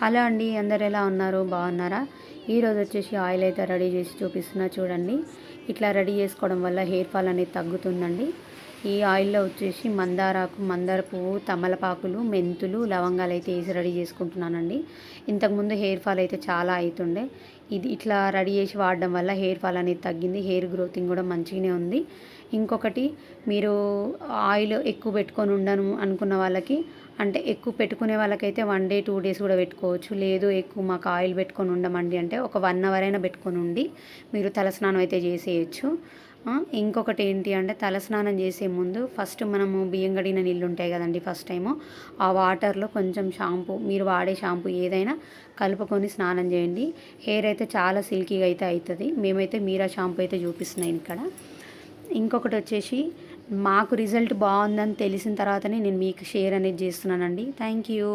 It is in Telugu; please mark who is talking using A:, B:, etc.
A: హలో అండి అందరు ఎలా ఉన్నారు? బాగున్నారా? ఈరోజు వచ్చేసి ఆయిల్ అయితే రెడీ చేసి చూపిస్తున్నా చూడండి. ఇట్లా రెడీ చేసుకోవడం వల్ల హెయిర్ ఫాల్ అనేది తగ్గుతుందండి. ఈ ఆయిల్లో వచ్చేసి మందారాకు మందార పువ్వు తమలపాకులు మెంతులు లవంగాలు అయితే వేసి రెడీ చేసుకుంటున్నానండి. ఇంతకుముందు హెయిర్ ఫాల్ అయితే చాలా అవుతుండే ఇది ఇట్లా రెడీ చేసి వాడడం వల్ల హెయిర్ ఫాల్ అనేది తగ్గింది. హెయిర్ గ్రోతింగ్ కూడా మంచిగానే ఉంది. ఇంకొకటి మీరు ఆయిల్ ఎక్కువ పెట్టుకొని ఉండను అనుకున్న వాళ్ళకి అంటే ఎక్కువ పెట్టుకునే వాళ్ళకైతే వన్ డే టూ డేస్ కూడా పెట్టుకోవచ్చు. లేదు ఎక్కువ మాకు ఆయిల్ పెట్టుకొని ఉండమండి అంటే ఒక వన్ అవర్ అయినా పెట్టుకొని ఉండి మీరు తలస్నానం అయితే చేసేయచ్చు. ఇంకొకటి ఏంటి అంటే తలస్నానం చేసే ముందు ఫస్ట్ మనము బియ్యం గడిగిన నీళ్ళు ఉంటాయి కదండి ఫస్ట్ టైము. ఆ వాటర్లో కొంచెం షాంపూ మీరు వాడే షాంపూ ఏదైనా కలుపుకొని స్నానం చేయండి. హెయిర్ అయితే చాలా సిల్కీగా అయితే అవుతుంది. మేమైతే మీరా షాంపూ అయితే చూపిస్తున్నాయి ఇక్కడ. ఇంకొకటి వచ్చేసి మాకు రిజల్ట్ బాగుందని తెలిసిన తర్వాతనే నేను మీకు షేర్ అనేది చేస్తున్నానండి. Thank you.